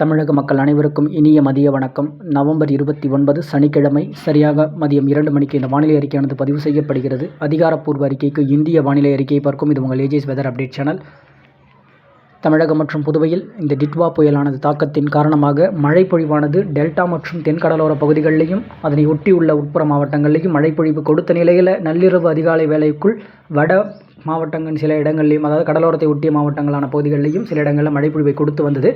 தமிழக மக்கள் அனைவருக்கும் இனிய மதிய வணக்கம். நவம்பர் இருபத்தி ஒன்பது சனிக்கிழமை சரியாக மதியம் இரண்டு மணிக்கு இந்த வானிலை அறிக்கையானது பதிவு செய்யப்படுகிறது. அதிகாரப்பூர்வ அறிக்கைக்கு இந்திய வானிலை அறிக்கையை பார்க்கும் இது உங்கள் AGS weather update channel Tamilagam மற்றும் புதுவையில் இந்த டிட்வா புயலானது தாக்கத்தின் காரணமாக மழை பொழிவானது டெல்டா மற்றும் தென்கடலோர பகுதிகளிலையும் அதனை ஒட்டியுள்ள உட்புற மாவட்டங்களிலையும் மழை பொழிவு கொடுத்த நிலையில் நள்ளிரவு அதிகாலை வேலைக்குள் வட மாவட்டங்கள் சில இடங்கள்லையும் அதாவது கடலோரத்தை ஒட்டிய மாவட்டங்களான பகுதிகளிலையும் சில இடங்களில் மழை பொழிவை கொடுத்து வந்தது.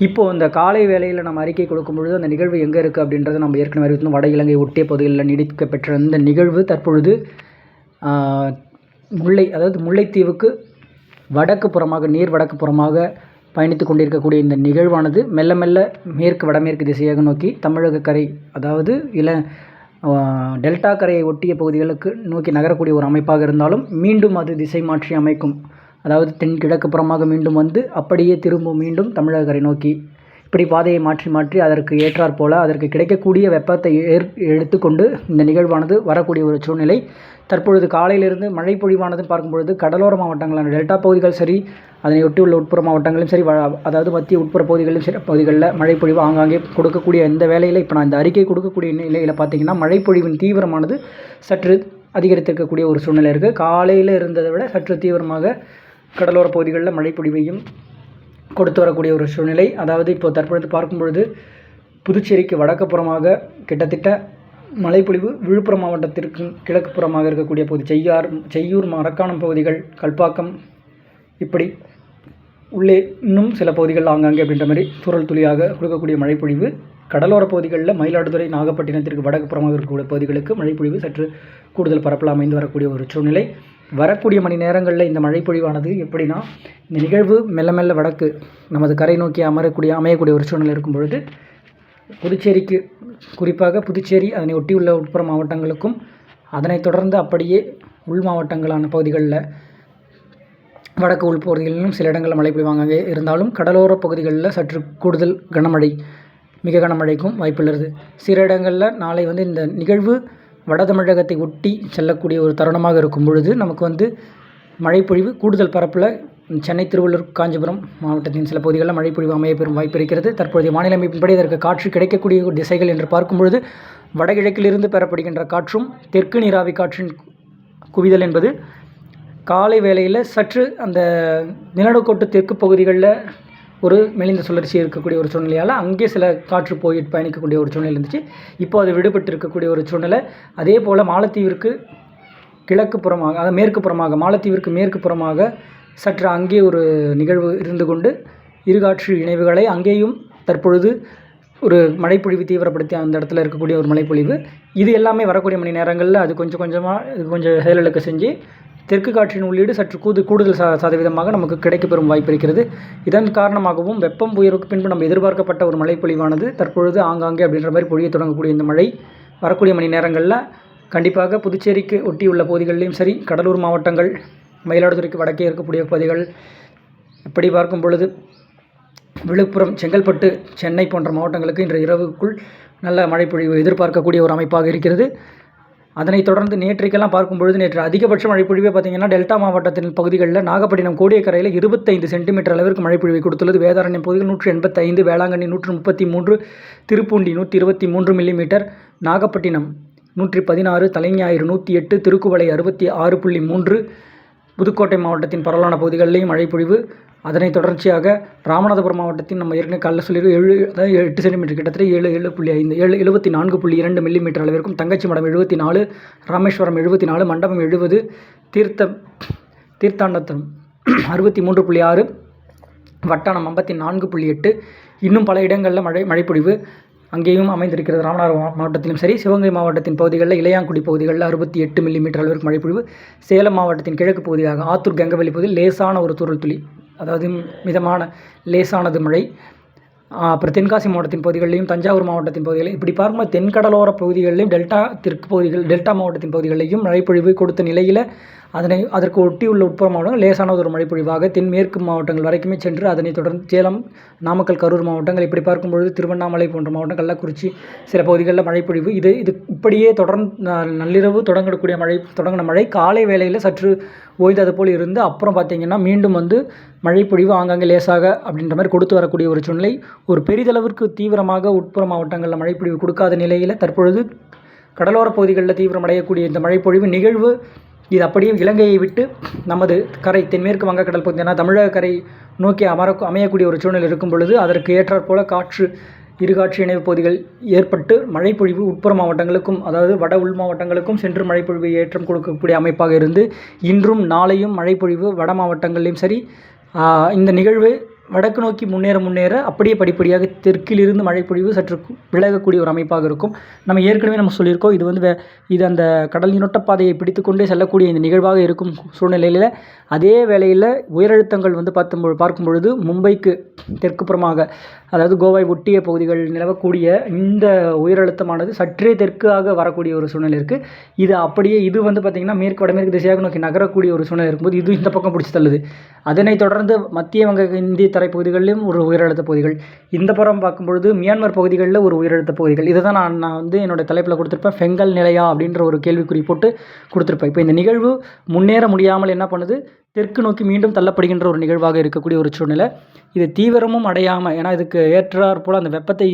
இப்போது இந்த காலை வேளையில் நம்ம அறிக்கை கொடுக்கும் பொழுது அந்த நிகழ்வு எங்கே இருக்குது அப்படின்றத நம்ம ஏற்கனவே அறிவித்தோம் வட இலங்கை ஒட்டிய பகுதிகளில் நீடிக்க பெற்ற இந்த நிகழ்வு தற்பொழுது முல்லை அதாவது முல்லைத்தீவுக்கு வடக்கு புறமாக நீர் வடக்கு புறமாக பயணித்து கொண்டிருக்கக்கூடிய இந்த நிகழ்வானது மெல்ல மெல்ல மேற்கு வடமேற்கு திசையாக நோக்கி தமிழக கரை அதாவது இல டெல்டா கரையை ஒட்டிய பகுதிகளுக்கு நோக்கி நகரக்கூடிய ஒரு அமைப்பாக இருந்தாலும் மீண்டும் அது திசை மாற்றி அமைக்கும். அதாவது தென்கிழக்கு புறமாக மீண்டும் வந்து அப்படியே திரும்பும் மீண்டும் தமிழகரை நோக்கி. இப்படி பாதையை மாற்றி மாற்றி அதற்கு ஏற்றாற் போல அதற்கு கிடைக்கக்கூடிய வெப்பத்தை ஏற் எடுத்துக்கொண்டு இந்த நிகழ்வானது வரக்கூடிய ஒரு சூழ்நிலை. தற்பொழுது காலையிலிருந்து மழை பொழிவானது பார்க்கும்பொழுது கடலோர மாவட்டங்களான டெல்டா பகுதிகள் சரி அதனை ஒட்டியுள்ள உட்புற மாவட்டங்களும் சரி அதாவது மத்திய உட்புற பகுதிகளிலும் சில பகுதிகளில் மழை பொழிவு ஆங்காங்கே கொடுக்கக்கூடிய இந்த வேலையில் இப்போ நான் இந்த அறிக்கை கொடுக்கக்கூடிய நிலையில் பார்த்தீங்கன்னா மழை பொழிவின் தீவிரமானது சற்று அதிகரித்திருக்கக்கூடிய ஒரு சூழ்நிலை இருக்குது காலையில் இருந்ததை விட சற்று தீவிரமாக கடலோர பகுதிகளில் மழைப்பொழிவையும் கொடுத்து வரக்கூடிய ஒரு சூழ்நிலை. அதாவது இப்போ தற்பொழுது பார்க்கும் பொழுது புதுச்சேரிக்கு வடக்குப்புறமாக கிட்டத்தட்ட மழைப்பொழிவு விழுப்புரம் மாவட்டத்திற்கு கிழக்கு புறமாக இருக்கக்கூடிய பகுதி செய்யார் செய்யூர் மரக்காணம் பகுதிகள் கல்பாக்கம் இப்படி உள்ளே இன்னும் சில பகுதிகள் ஆங்காங்கே அப்படின்ற மாதிரி சுரல் துளியாக கொடுக்கக்கூடிய மழைப்பொழிவு கடலோர பகுதிகளில் மயிலாடுதுறை நாகப்பட்டினத்திற்கு வடக்கு புறமாக இருக்கக்கூடிய பகுதிகளுக்கு மழைப்பொழிவு சற்று கூடுதல் பரப்பில் அமைந்து வரக்கூடிய ஒரு சூழ்நிலை. வரக்கூடிய மணி நேரங்களில் இந்த மழைப்பொழிவானது எப்படின்னா இந்த நிகழ்வு மெல்ல மெல்ல வடக்கு நமது கரை நோக்கி அமரக்கூடிய அமையக்கூடிய ஒரு சூழ்நிலை இருக்கும் பொழுது புதுச்சேரிக்கு குறிப்பாக புதுச்சேரி அதனை ஒட்டியுள்ள உட்புற மாவட்டங்களுக்கும் அதனைத் தொடர்ந்து அப்படியே உள் மாவட்டங்களான பகுதிகளில் வடக்கு உள்பகுதிகளிலும் சில இடங்களில் மழை பெய்வாங்க இருந்தாலும் கடலோர பகுதிகளில் சற்று கூடுதல் கனமழை மிக கனமழைக்கும் வாய்ப்புள்ளது. சில இடங்களில் நாளை வந்து இந்த நிகழ்வு வட தமிழகத்தை ஒட்டி செல்லக்கூடிய ஒரு தருணமாக இருக்கும் பொழுது நமக்கு வந்து மழைப்பொழிவு கூடுதல் பரப்பில் சென்னை திருவள்ளூர் காஞ்சிபுரம் மாவட்டத்தின் சில பகுதிகளில் மழைப்பொழிவு அமையப்பெறும் வாய்ப்பு இருக்கிறது. தற்போதைய மாநில அமைப்பின்படி இதற்கு காற்று கிடைக்கக்கூடிய ஒரு திசைகள் என்று பார்க்கும் பொழுது வடகிழக்கிலிருந்து பெறப்படுகின்ற காற்றும் தெற்கு நீராவி காற்றின் குவிதல் என்பது காலை வேளையில் சற்று அந்த நிலநடுக்கோட்டு தெற்கு பகுதிகளில் ஒரு மெலிந்த சுழற்சி இருக்கக்கூடிய ஒரு சூழ்நிலையால் அங்கே சில காற்று போய் பயணிக்கக்கூடிய ஒரு சூழ்நிலை இருந்துச்சு. இப்போ அது விடுபட்டு இருக்கக்கூடிய ஒரு சூழ்நிலை. அதே போல் மாலத்தீவிற்கு கிழக்கு புறமாக அதாவது மேற்கு புறமாக மாலத்தீவிற்கு மேற்கு புறமாக சற்று அங்கே ஒரு நிகழ்வு இருந்து கொண்டு இருகாற்று இணைவுகளை அங்கேயும் தற்பொழுது ஒரு மழைப்பொழிவு தீவிரப்படுத்தி அந்த இடத்துல இருக்கக்கூடிய ஒரு மழைப்பொழிவு. இது எல்லாமே வரக்கூடிய மணி நேரங்களில் அது கொஞ்சம் கொஞ்சமாக இது கொஞ்சம் செயலுக்கு செஞ்சு தெற்கு காற்றின் உள்ளீடு சற்று கூது கூடுதல் ச சதவீதமாக நமக்கு கிடைக்கப்பெறும் வாய்ப்பு இருக்கிறது. இதன் காரணமாகவும் வெப்பம் உயர்வுக்கு பின்பு நம்ம எதிர்பார்க்கப்பட்ட ஒரு மழைப்பொழிவானது தற்பொழுது ஆங்காங்கே அப்படின்ற மாதிரி பொழிய தொடங்கக்கூடிய இந்த மழை வரக்கூடிய மணி நேரங்களில் கண்டிப்பாக புதுச்சேரிக்கு ஒட்டியுள்ள பகுதிகளிலும் சரி கடலூர் மாவட்டங்கள் மயிலாடுதுறைக்கு வடக்கே இருக்கக்கூடிய பகுதிகள் இப்படி பார்க்கும் பொழுது விழுப்புரம் செங்கல்பட்டு சென்னை போன்ற மாவட்டங்களுக்கு இன்று இரவுக்குள் நல்ல மழைப்பொழிவு எதிர்பார்க்கக்கூடிய ஒரு அமைப்பாக இருக்கிறது. அதனைத் தொடர்ந்து நேற்றைக்கெல்லாம் பார்க்கும் பொழுது நேற்று அதிகபட்ச மழைப்பொழிவே பார்த்தீங்கன்னா டெல்டா மாவட்டத்தின் பகுதிகளில் நாகப்பட்டினம் கோடியக்கரையில் இருபத்தைந்து சென்டிமீட்டர் அளவிற்கு மழைப்பொழிவை கொடுத்துள்ளது. வேதாரண்யம் பகுதியில் நூற்றி எண்பத்தைந்து வேளாங்கண்ணி நூற்று முப்பத்தி மூன்று திருப்பூண்டி நூற்றி இருபத்தி மூன்று மில்லிமீட்டர் நாகப்பட்டினம் நூற்றி பதினாறு தலைஞாயிறு நூற்றி எட்டு திருக்குவளை அறுபத்தி ஆறு புள்ளி மூன்று புதுக்கோட்டை மாவட்டத்தின் பரவலான பகுதிகளிலேயும் மழைப்பொழிவு. அதனைத் தொடர்ச்சியாக ராமநாதபுரம் மாவட்டத்தின் நம்ம ஏற்கனவே காலைல சொல்லியிருக்கோம் ஏழு அதாவது எட்டு சென்டிமீட்டர் கிட்டத்தட்ட ஏழு ஏழு புள்ளி ஐந்து ஏழு எழுபத்தி நான்கு புள்ளி இரண்டு மில்லிமீட்டர் அளவிற்கும் தங்கச்சி மடம் எழுபத்தி நாலு ராமேஸ்வரம் எழுபத்தி நாலு மண்டபம் எழுபது தீர்த்தம் தீர்த்தாண்டத்தம் அறுபத்தி மூன்று புள்ளி ஆறு வட்டானம் ஐம்பத்தி நான்கு புள்ளி எட்டு. இன்னும் பல இடங்களில் மழை மழைப்பொழிவு. அங்கேயும் அமைந்திருக்கிறது ராமநாதபுரம் மாவட்டத்திலும் சரி. சிவகங்கை மாவட்டத்தின் பகுதிகளில் இளையாங்குடி பகுதிகளில் அறுபத்தி எட்டு மில்லிமீட்டர் அளவிற்கு மழைப்பொழிவு சேலம் மாவட்டத்தின் கிழக்கு பகுதியாக ஆத்தூர் கங்கவெளி பகுதியில் லேசான ஒரு தூறல் துளி அதாவது மிதமான லேசானது மழை. அப்புறம் தென்காசி மாவட்டத்தின் பகுதிகளிலும் தஞ்சாவூர் மாவட்டத்தின் பகுதிகளில் இப்படி பார்க்கும்போது தென்கடலோர பகுதிகளிலும் டெல்டா தெற்கு பகுதிகள் டெல்டா மாவட்டத்தின் பகுதிகளிலும் மழைப்பொழிவு கொடுத்த நிலையில் அதனை அதற்கு ஒட்டியுள்ள உட்புற மாவட்டங்கள் லேசானது ஒரு மழைப்பொழிவாக தென்மேற்கு மாவட்டங்கள் வரைக்குமே சென்று அதனைத் தொடர்ந்து சேலம் நாமக்கல் கரூர் மாவட்டங்கள் இப்படி பார்க்கும்பொழுது திருவண்ணாமலை போன்ற மாவட்டம் கள்ளக்குறிச்சி சில பகுதிகளில் மழைப்பொழிவு. இது இது இப்படியே தொடர்ந்து நள்ளிரவு தொடங்கக்கூடிய மழை தொடங்கின மழை. காலை வேளையில் சற்று ஓய்ந்தது போல் இருந்து அப்புறம் பார்த்திங்கன்னா மீண்டும் வந்து மழைப்பொழிவு ஆங்காங்கே லேசாக அப்படின்ற மாதிரி கொடுத்து வரக்கூடிய ஒரு சூழ்நிலை. ஒரு பெரிதளவிற்கு தீவிரமாக உட்புற மாவட்டங்களில் மழைப்பொழிவு கொடுக்காத நிலையில் தற்பொழுது கடலோரப் பகுதிகளில் தீவிரமடையக்கூடிய இந்த மழைப்பொழிவு நிகழ்வு இது அப்படியே இலங்கையை விட்டு நமது கரை தென்மேற்கு வங்கக்கடல் பகுதியான தமிழக கரை நோக்கி அமர அமையக்கூடிய ஒரு சூழ்நிலை இருக்கும் பொழுது அதற்கு ஏற்றாற்போல காற்று இருகாற்று இணைவு பகுதிகள் ஏற்பட்டு மழைப்பொழிவு உட்புற மாவட்டங்களுக்கும் அதாவது வட உள் மாவட்டங்களுக்கும் சென்று மழைப்பொழிவு ஏற்றம் கொடுக்கக்கூடிய அமைப்பாக இருந்து இன்றும் நாளையும் மழைப்பொழிவு வட மாவட்டங்களிலும் சரி இந்த நிகழ்வு வடக்கு நோக்கி முன்னேற முன்னேற அப்படியே படிப்படியாக தெற்கிலிருந்து மழைப்பொழிவு சற்று விலகக்கூடிய ஒரு அமைப்பாக இருக்கும். நம்ம ஏற்கனவே நம்ம சொல்லியிருக்கோம் இது வந்து வே- இது அந்த கடல் நீரோட்டப் பாதையை பிடித்துக்கொண்டே செல்லக்கூடிய இந்த நிகழ்வாக இருக்கும் சூழ்நிலையில் அதே வேளையில் உயரழுத்தங்கள் வந்து பார்த்தும் பார்க்கும் பொழுது மும்பைக்கு தெற்குப்புறமாக அதாவது கோவை ஒட்டிய பகுதிகள் நிலவக்கூடிய இந்த உயரழுத்தமானது சற்றே தெற்காக வரக்கூடிய ஒரு சூழ்நிலை இருக்குது இது அப்படியே இது வந்து பார்த்திங்கன்னா மேற்கு வடமேற்கு திசையாக நோக்கி நகரக்கூடிய ஒரு சூழ்நிலை இருக்கும்போது இது இந்த பக்கம் பிடிச்சி தள்ளுது. அதனைத் தொடர்ந்து மத்திய வங்க இந்திய தரைப்பகுதிகளிலும் ஒரு உயரழுத்த பகுதிகள். இந்த புறம் பார்க்கும்பொழுது மியான்மர் பகுதிகளில் ஒரு உயரழுத்த பகுதிகள். இதை தான் நான் நான் வந்து என்னோட தலைப்பில் கொடுத்துருப்பேன். ஃபெங்கல் நிலையா அப்படின்ற ஒரு கேள்விக்குறி போட்டு கொடுத்துருப்பேன். இப்போ இந்த நிகழ்வு முன்னேற முடியாமல் என்ன பண்ணுது? தெற்கு நோக்கி மீண்டும் தள்ளப்படுகின்ற ஒரு நிகழ்வாக இருக்கக்கூடிய ஒரு சூழ்நிலை. இது தீவிரமும் அடையாமல் ஏன்னா இதுக்கு ஏற்றாற் போல் அந்த வெப்பத்தை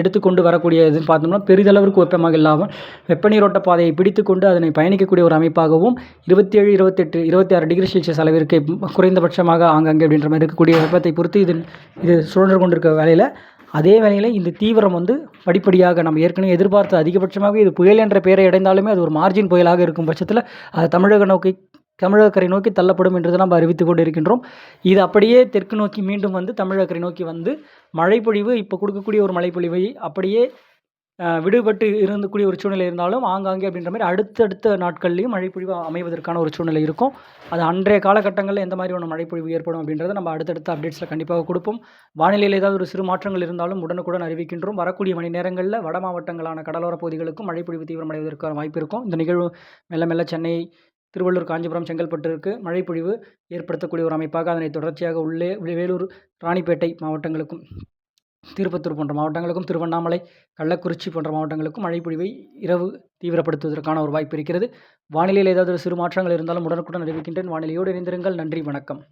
எடுத்துக்கொண்டு வரக்கூடிய இதுன்னு பார்த்தோம்னா பெரிதளவிற்கு வெப்பமாக இல்லாமல் வெப்ப நீரோட்ட பாதையை பிடித்துக்கொண்டு அதனை பயணிக்கக்கூடிய ஒரு அமைப்பாகவும் இருபத்தேழு இருபத்தெட்டு இருபத்தி ஆறு டிகிரி செல்சியஸ் அளவிற்கு குறைந்தபட்சமாக ஆங்காங்கே அப்படின்ற மாதிரி இருக்கக்கூடிய வெப்பத்தை பொறுத்து இது இது சுழன்று கொண்டிருக்க வேலையில் அதே வேளையில் இந்த தீவிரம் வந்து படிப்படியாக நம்ம ஏற்கனவே எதிர்பார்த்த அதிகபட்சமாக இது புயல் என்ற பெயரை அடைந்தாலுமே அது ஒரு மார்ஜின் புயலாக இருக்கும் பட்சத்தில் அது தமிழக நோக்கி தமிழகக்கரை நோக்கி தள்ளப்படும் என்று நாம் அறிவித்து கொண்டு இருக்கின்றோம் இது அப்படியே தெற்கு நோக்கி மீண்டும் வந்து தமிழகக்கரை நோக்கி வந்து மழைப்பொழிவு இப்போ கொடுக்கக்கூடிய ஒரு மழைப்பொழிவை அப்படியே விடுபட்டு இருந்தக்கூடிய ஒரு சூழ்நிலை இருந்தாலும் ஆங்காங்கே அப்படின்ற மாதிரி அடுத்தடுத்த நாட்கள்லையும் மழைப்பொழிவு அமைவதற்கான ஒரு சூழ்நிலை இருக்கும். அது அன்றைய காலகட்டங்களில் எந்த மாதிரியான மழைப்பொழிவு ஏற்படும் அப்படின்றத நம்ம அடுத்தடுத்த அப்டேட்ஸில் கண்டிப்பாக கொடுப்போம். வானிலையில் ஏதாவது ஒரு சிறு மாற்றங்கள் இருந்தாலும் உடனுக்குடன் அறிவிக்கின்றோம். வரக்கூடிய மணி நேரங்களில் வட மாவட்டங்களான கடலோர பகுதிகளுக்கும் மழைப்பொழிவு தீவிரமடைவதற்கான வாய்ப்பு இருக்கும். இந்த நிகழ்வு மெல்ல மெல்ல சென்னை திருவள்ளூர் காஞ்சிபுரம் செங்கல்பட்டிற்கு மழைப்பொழிவு ஏற்படுத்தக்கூடிய ஒரு அமைப்பாக அதனை தொடர்ச்சியாக உள்ளே வேலூர் ராணிப்பேட்டை மாவட்டங்களுக்கும் திருப்பத்தூர் போன்ற மாவட்டங்களுக்கும் திருவண்ணாமலை கள்ளக்குறிச்சி போன்ற மாவட்டங்களுக்கும் மழைப்பொழிவை இரவு தீவிரப்படுத்துவதற்கான ஒரு வாய்ப்பு இருக்கிறது. வானிலையில் ஏதாவது ஒரு சிறு மாற்றங்கள் இருந்தாலும் உடனுக்குடன் அறிவிக்கின்றேன். வானிலையோடு இணைந்திருங்கள். நன்றி. வணக்கம்.